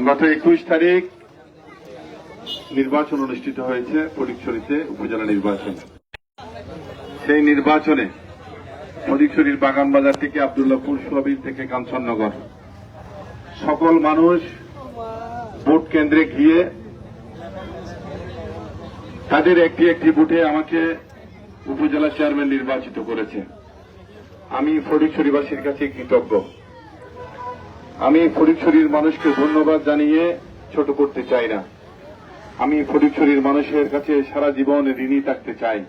গত একুশ তারিখ নির্বাচন অনুষ্ঠিত হয়েছে ফটিকছড়িতে উপজেলা নির্বাচন। সেই নির্বাচনে ফটিকছড়ির বাগান বাজার থেকে আবদুল্লাপুর সোয়াবিন থেকে কাঞ্চননগর। সকল মানুষ ভোট কেন্দ্রে গিয়ে তাদের একটি একটি বুথে আমাকে উপজেলা চেয়ারম্যান নির্বাচিত করেছে। আমি ফটিকছড়িবাসীর কাছে কৃতজ্ঞ। আমি ফটিকছড়ির মানুষকে ধন্যবাদ জানিয়ে ছোট করতে চাই না। আমি ফটিকছড়ির মানুষের কাছে সারা জীবন ঋণী থাকতে চাই।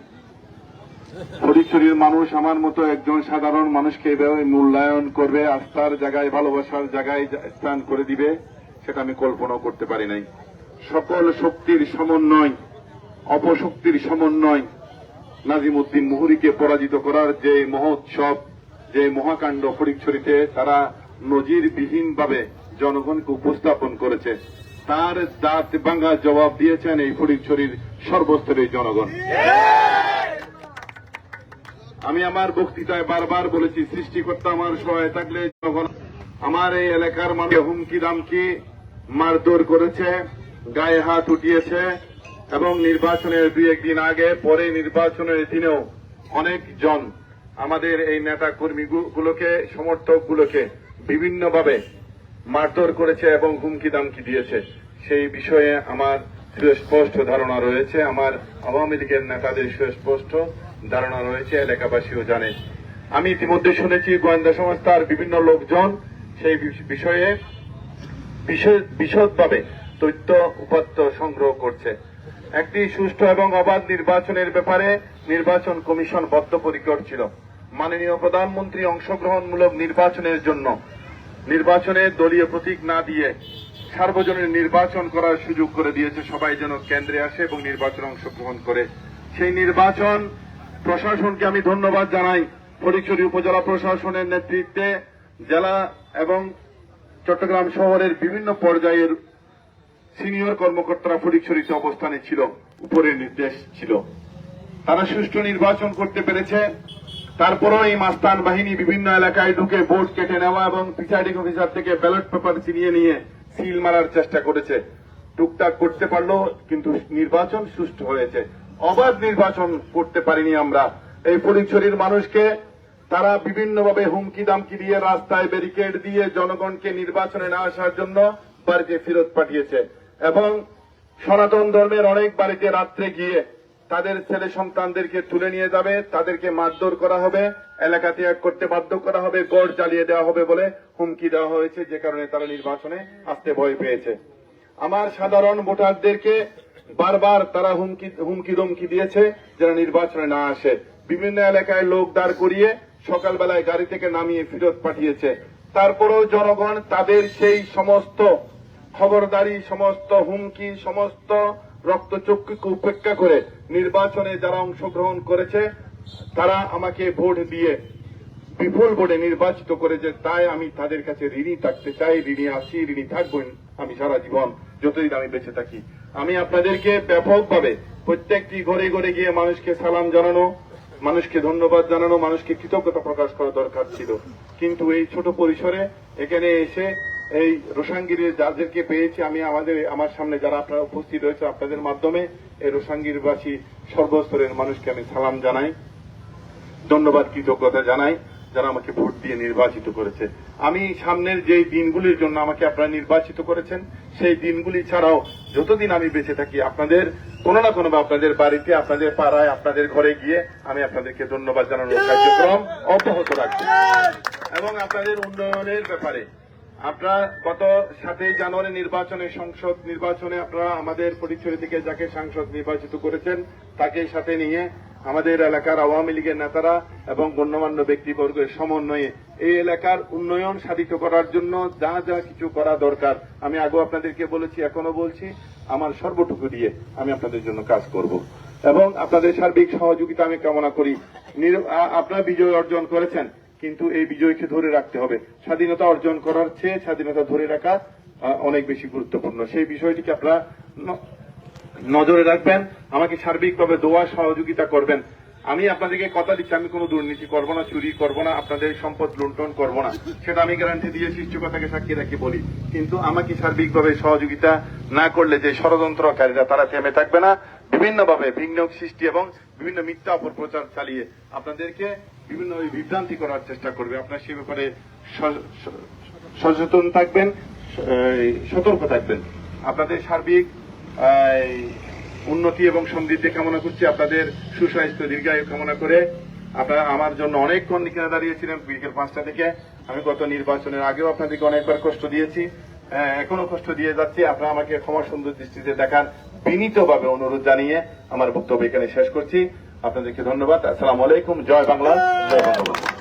ফটিকছড়ির মানুষ আমার মতো একজন সাধারণ মানুষকে এভাবে মূল্যায়ন করবে, আস্থার জায়গায়, ভালোবাসার জায়গায় স্থান করে দিবে, সেটা আমি কল্পনাও করতে পারি নাই। সকল শক্তির সমন্বয়, অপশক্তির সমন্বয় নাজিম উদ্দিন মুহুরীকে পরাজিত করার যে মহোৎসব, যে মহাকাণ্ড ফটিকছড়িতে তারা নজিরবিহীনভাবে জনগণকে উপস্থাপন করেছে। তার দাঁত ভাঙ্গা জবাব দিয়েছেন এই ফটিকছড়ির সর্বস্তরের জনগণ। আমি আমার বক্তৃতায় বারবার বলেছি, সৃষ্টিকর্তা আমার সহায় থাকলে জনগণ আমার এই এলাকার মানুষ হুমকি দামকি মারধর করেছে, গায়ে হাত উঠিয়েছে এবং নির্বাচনের দুই একদিন আগে, পরে নির্বাচনের দিনেও অনেকজন আমাদের এই নেতা কর্মীগুলোকে সমর্থকগুলোকে বিভিন্নভাবে মারধর করেছে এবং হুমকি দামকি দিয়েছে। সেই বিষয়ে আমার সুস্পষ্ট ধারণা রয়েছে। আমার আওয়ামী লীগের নেতাদের সুস্পষ্ট ধারণা রয়েছে, এলাকাবাসীও জানে। আমি ইতিমধ্যে শুনেছি গোয়েন্দা সংস্থার বিভিন্ন লোকজন সেই বিষ- বিষয়ে বিশদ- বিশদভাবে তথ্য উপাত্ত সংগ্রহ করছে। একটি সুষ্ঠু এবং অবাধ নির্বাচনের ব্যাপারে নির্বাচন কমিশন বদ্ধপরিকর ছিল। মাননীয় প্রধানমন্ত্রী অংশগ্রহণমূলক নির্বাচনের জন্য নির্বাচনে দলীয় প্রতীক না দিয়ে সার্বজনীন নির্বাচন করার সুযোগ করে দিয়েছে সবাই যেন কেন্দ্রে আসে এবং নির্বাচনে অংশগ্রহণ করে। সেই নির্বাচন প্রশাসনকে আমি ধন্যবাদ জানাই। ফটিকছড়ি উপজেলা প্রশাসনের নেতৃত্বে জেলা এবং চট্টগ্রাম শহরের বিভিন্ন পর্যায়ের সিনিয়র কর্মকর্তারা ফটিকছড়িতে অবস্থানে ছিল, উপরের নির্দেশ ছিল। তারা সুষ্ঠু নির্বাচন করতে পেরেছে। তারপরও এই মাস্তান বাহিনী বিভিন্ন এলাকায় ঢুকে ভোট কেটে নেওয়া এবং প্রিসাইডিং অফিসার থেকে ব্যালট পেপার ছিনিয়ে নিয়ে সিল মারার চেষ্টা করেছে। টুকটাক করতে পারল, কিন্তু নির্বাচন সুষ্ঠু হয়েছে। অবাধ নির্বাচন করতে পারিনি আমরা। এই ফটিকছড়ির মানুষকে তারা বিভিন্নভাবে হুমকি দামকি দিয়ে রাস্তায় ব্যারিকেড দিয়ে জনগণকে নির্বাচনে না আসার জন্য বাড়িতে ফেরত পাঠিয়েছে। এবং সনাতন ধর্মের অনেক বাড়িতে রাত্রে গিয়ে তাদের ছেলে সন্তানদেরকে তুলে নিয়ে যাবে, তাদেরকে মারধর করা হবে, এলাকা ত্যাগ করতে বাধ্য করা হবে, গড় জ্বালিয়ে দেওয়া হবে বলে হুমকি দেওয়া হয়েছে, যে কারণে তারা নির্বাচনে আসতে ভয় পেয়েছে। আমার সাধারণ ভোটারদেরকে বারবার তারা হুমকি হুমকি দমকি দিয়েছে যারা নির্বাচনে না আসে। বিভিন্ন এলাকায় লোক দাঁড় করিয়ে সকালবেলায় গাড়ি থেকে নামিয়ে ফিরত পাঠিয়েছে। তারপরেও জনগণ তাদের সেই সমস্ত খবরদারি, সমস্ত হুমকি, সমস্ত রক্তচক্ষুকে উপেক্ষা করে নির্বাচনে যারা অংশগ্রহণ করেছে, তারা আমাকে ভোট দিয়ে বিপুল ভোটে নির্বাচিত করেছে। তাই আমি তাদের কাছে ঋণী থাকতে চাই, ঋণী আছি, ঋণী থাকব আমি সারা জীবন, যতদিন আমি বেঁচে থাকি। আমি আপনাদেরকে ব্যাপকভাবে প্রত্যেকটি ঘরে ঘরে গিয়ে মানুষকে সালাম জানানো, মানুষকে ধন্যবাদ জানানো, মানুষকে কৃতজ্ঞতা প্রকাশ করা দরকার ছিল। কিন্তু এই ছোট পরিসরে এখানে এসে এই রোসাঙ্গিরের যাদেরকে পেয়েছি আমি আমাদের আমার সামনে যারা আপনারা উপস্থিত রয়েছে আপনাদের মাধ্যমে এই রোসাঙ্গিরবাসী সর্বস্তরের মানুষকে আমি সালাম জানাই ধন্যবাদ কৃতজ্ঞতা জানাই যারা আমাকে ভোট দিয়ে নির্বাচিত করেছে। আমি সামনের যে দিনগুলির জন্য আমাকে আপনারা নির্বাচিত করেছেন সেই দিনগুলি ছাড়াও যতদিন আমি বেঁচে থাকি আপনাদের কোনো না কোনো আপনাদের বাড়িতে আপনাদের পাড়ায় আপনাদের ঘরে গিয়ে আমি আপনাদেরকে ধন্যবাদ জানানোর কার্যক্রম অব্যাহত রাখছি। এবং আপনাদের উন্নয়নের ব্যাপারে আপনারা গত সাতই জানুয়ারি নির্বাচনে সংসদ নির্বাচনে আপনারা আমাদের পরিচয় থেকে যাকে সাংসদ নির্বাচিত করেছেন, তাকে সাথে নিয়ে আমাদের এলাকার আওয়ামী লীগের নেতারা এবং গণ্যমান্য ব্যক্তিবর্গের সমন্বয়ে এই এলাকার উন্নয়ন সাধিত করার জন্য যা যা কিছু করা দরকার, আমি আগেও আপনাদেরকে বলেছি, এখনও বলছি, আমার সর্বটুকু দিয়ে আমি আপনাদের জন্য কাজ করব। এবং আপনাদের সার্বিক সহযোগিতা আমি কামনা করি। আপনারা বিজয় অর্জন করেছেন। কিন্তু এই বিজয়কে ধরে রাখতে হবে। স্বাধীনতা অর্জন করার চেয়ে স্বাধীনতা ধরে রাখা অনেক বেশি গুরুত্বপূর্ণ। সেই বিষয়টিকে আপনারা নজরে রাখবেন, আমাকে সার্বিকভাবে দোয়া, সহযোগিতা করবেন। আমি আপনাদেরকে কথা দিচ্ছি, আমি কোনো দুর্নীতি করব না, চুরি করব না, আপনাদের সম্পদ লুণ্ঠন করব না। সেটা আমি গ্যারান্টি দিয়ে সৃষ্টিকতাকে সাক্ষী রাখি বলি। কিন্তু আমাকে সার্বিকভাবে সহযোগিতা না করলে যে ষড়যন্ত্রকারীরা, তারা থেমে থাকবে না। বিভিন্নভাবে বিঘ্ন সৃষ্টি এবং বিভিন্ন মিথ্যা অপপ্রচার চালিয়ে আপনাদেরকে বিভিন্ন বিভ্রান্তি করার চেষ্টা করবে। আপনার সে ব্যাপারে সচেতন থাকবেন সতর্ক থাকবেন। আপনাদের সার্বিক উন্নতি এবং সমৃদ্ধি কামনা করছি। আপনাদের সুস্বাস্থ্য, দীর্ঘায়ু কামনা করে আপনারা আমার জন্য অনেকক্ষণ এখানে দাঁড়িয়েছিলেন বিকেল পাঁচটা থেকে। আমি গত নির্বাচনের আগেও আপনাদেরকে অনেকবার কষ্ট দিয়েছি। এখনও কষ্ট দিয়ে যাচ্ছি। আপনারা আমাকে ক্ষমা সুন্দর দৃষ্টিতে দেখার বিনীতভাবে অনুরোধ জানিয়ে আমার বক্তব্য এখানে শেষ করছি। আপনাদেরকে ধন্যবাদ। আসসালাম আলাইকুম। জয় বাংলা। জয় বঙ্গবন্ধু